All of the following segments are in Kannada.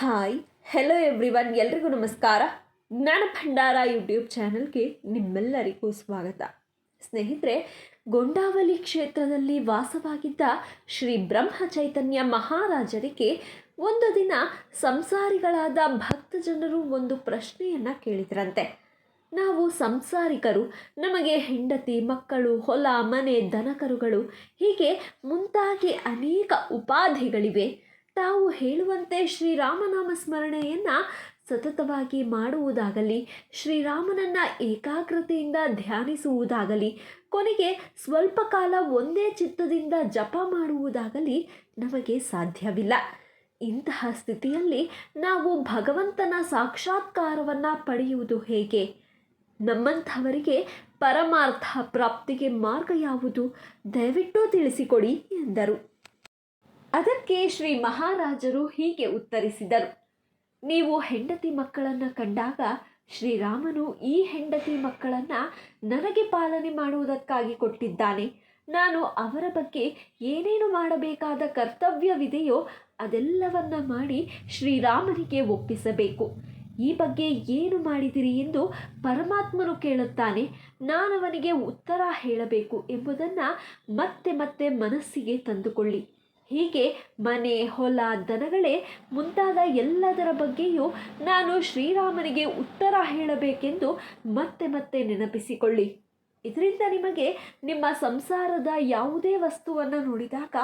ಹಾಯ್ ಹೆಲೋ ಎವ್ರಿ ಒನ್ ಎಲ್ರಿಗೂ ನಮಸ್ಕಾರ. ಜ್ಞಾನ ಭಂಡಾರ ಯೂಟ್ಯೂಬ್ ಚಾನಲ್ಗೆ ನಿಮ್ಮೆಲ್ಲರಿಗೂ ಸ್ವಾಗತ. ಸ್ನೇಹಿತರೆ ಗೊಂಡಾವಲಿ ಕ್ಷೇತ್ರದಲ್ಲಿ ವಾಸವಾಗಿದ್ದ ಶ್ರೀ ಬ್ರಹ್ಮ ಚೈತನ್ಯ ಮಹಾರಾಜರಿಗೆ ಒಂದು ದಿನ ಸಂಸಾರಿಗಳಾದ ಭಕ್ತ ಜನರು ಒಂದು ಪ್ರಶ್ನೆಯನ್ನು ಕೇಳಿದ್ರಂತೆ. ನಾವು ಸಂಸಾರಿಕರು, ನಮಗೆ ಹೆಂಡತಿ, ಮಕ್ಕಳು, ಹೊಲ, ಮನೆ, ದನಕರುಗಳು ಹೀಗೆ ಮುಂತಾಗಿ ಅನೇಕ ಉಪಾಧಿಗಳಿವೆ. ತಾವು ಹೇಳುವಂತೆ ಶ್ರೀರಾಮನಾಮ ಸ್ಮರಣೆಯನ್ನು ಸತತವಾಗಿ ಮಾಡುವುದಾಗಲಿ, ಶ್ರೀರಾಮನನ್ನು ಏಕಾಗ್ರತೆಯಿಂದ ಧ್ಯಾನಿಸುವುದಾಗಲಿ, ಕೊನೆಗೆ ಸ್ವಲ್ಪ ಕಾಲ ಒಂದೇ ಚಿತ್ತದಿಂದ ಜಪ ಮಾಡುವುದಾಗಲಿ ನಮಗೆ ಸಾಧ್ಯವಿಲ್ಲ. ಇಂತಹ ಸ್ಥಿತಿಯಲ್ಲಿ ನಾವು ಭಗವಂತನ ಸಾಕ್ಷಾತ್ಕಾರವನ್ನು ಪಡೆಯುವುದು ಹೇಗೆ? ನಮ್ಮಂಥವರಿಗೆ ಪರಮಾರ್ಥ ಪ್ರಾಪ್ತಿಗೆ ಮಾರ್ಗ ಯಾವುದು? ದಯವಿಟ್ಟು ತಿಳಿಸಿಕೊಡಿ ಎಂದರು. ಅದಕ್ಕೆ ಶ್ರೀ ಮಹಾರಾಜರು ಹೀಗೆ ಉತ್ತರಿಸಿದರು. ನೀವು ಹೆಂಡತಿ ಮಕ್ಕಳನ್ನು ಕಂಡಾಗ ಶ್ರೀರಾಮನು ಈ ಹೆಂಡತಿ ಮಕ್ಕಳನ್ನು ನನಗೆ ಪಾಲನೆ ಮಾಡುವುದಕ್ಕಾಗಿ ಕೊಟ್ಟಿದ್ದಾನೆ. ನಾನು ಅವರ ಬಗ್ಗೆ ಏನೇನು ಮಾಡಬೇಕಾದ ಕರ್ತವ್ಯವಿದೆಯೋ ಅದೆಲ್ಲವನ್ನ ಮಾಡಿ ಶ್ರೀರಾಮನಿಗೆ ಒಪ್ಪಿಸಬೇಕು. ಈ ಬಗ್ಗೆ ಏನು ಮಾಡಿದಿರಿ ಎಂದು ಪರಮಾತ್ಮನು ಕೇಳುತ್ತಾನೆ. ನಾನವನಿಗೆ ಉತ್ತರ ಹೇಳಬೇಕು ಎಂಬುದನ್ನು ಮತ್ತೆ ಮತ್ತೆ ಮನಸ್ಸಿಗೆ ತಂದುಕೊಳ್ಳಿ. ಹೀಗೆ ಮನೆ, ಹೊಲ, ದನಗಳೇ ಮುಂತಾದ ಎಲ್ಲದರ ಬಗ್ಗೆಯೂ ನಾನು ಶ್ರೀರಾಮನಿಗೆ ಉತ್ತರ ಹೇಳಬೇಕೆಂದು ಮತ್ತೆ ಮತ್ತೆ ನೆನಪಿಸಿಕೊಳ್ಳಿ. ಇದರಿಂದ ನಿಮಗೆ ನಿಮ್ಮ ಸಂಸಾರದ ಯಾವುದೇ ವಸ್ತುವನ್ನು ನೋಡಿದಾಗ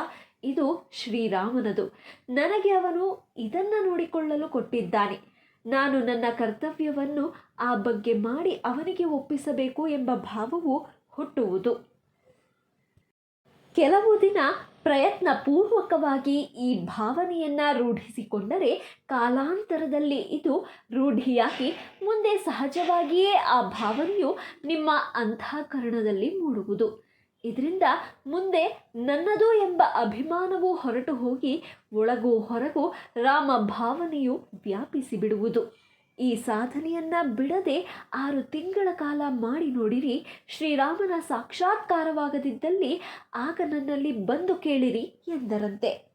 ಇದು ಶ್ರೀರಾಮನದು. ನನಗೆ ಅವನು ಇದನ್ನು ನೋಡಿಕೊಳ್ಳಲು ಕೊಟ್ಟಿದ್ದಾನೆ. ನಾನು ನನ್ನ ಕರ್ತವ್ಯವನ್ನು ಆ ಬಗ್ಗೆ ಮಾಡಿ ಅವನಿಗೆ ಒಪ್ಪಿಸಬೇಕು ಎಂಬ ಭಾವವು ಹುಟ್ಟುವುದು. ಕೆಲವು ದಿನ ಪ್ರಯತ್ನ ಪೂರ್ವಕವಾಗಿ ಈ ಭಾವನೆಯನ್ನು ರೂಢಿಸಿಕೊಂಡರೆ ಕಾಲಾಂತರದಲ್ಲಿ ಇದು ರೂಢಿಯಾಗಿ ಮುಂದೆ ಸಹಜವಾಗಿಯೇ ಆ ಭಾವನೆಯು ನಿಮ್ಮ ಅಂತಃಕರಣದಲ್ಲಿ ಮೂಡುವುದು. ಇದರಿಂದ ಮುಂದೆ ನನ್ನದು ಎಂಬ ಅಭಿಮಾನವು ಹೊರಟು ಹೋಗಿ ಒಳಗೂ ಹೊರಗೂ ರಾಮ ಭಾವನೆಯು ವ್ಯಾಪಿಸಿ ಬಿಡುವುದು ಈ ಸಾಧನೆಯನ್ನ ಬಿಡದೆ ಆರು ತಿಂಗಳ ಕಾಲ ಮಾಡಿ ನೋಡಿರಿ, ಶ್ರೀರಾಮನ ಸಾಕ್ಷಾತ್ಕಾರವಾಗದಿದ್ದಲ್ಲಿ ಆಗ ನನ್ನಲ್ಲಿ ಬಂದು ಕೇಳಿರಿ ಎಂದರಂತೆ.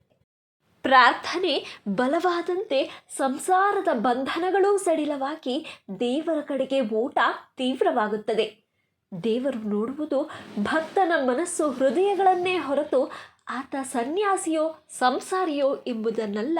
ಪ್ರಾರ್ಥನೆ ಬಲವಾದಂತೆ ಸಂಸಾರದ ಬಂಧನಗಳೂ ಸಡಿಲವಾಗಿ ದೇವರ ಕಡೆಗೆ ಓಟ ತೀವ್ರವಾಗುತ್ತದೆ. ದೇವರು ನೋಡುವುದು ಭಕ್ತನ ಮನಸ್ಸು ಹೃದಯಗಳನ್ನೇ ಹೊರತು ಆತ ಸನ್ಯಾಸಿಯೋ ಸಂಸಾರಿಯೋ ಎಂಬುದನ್ನಲ್ಲ.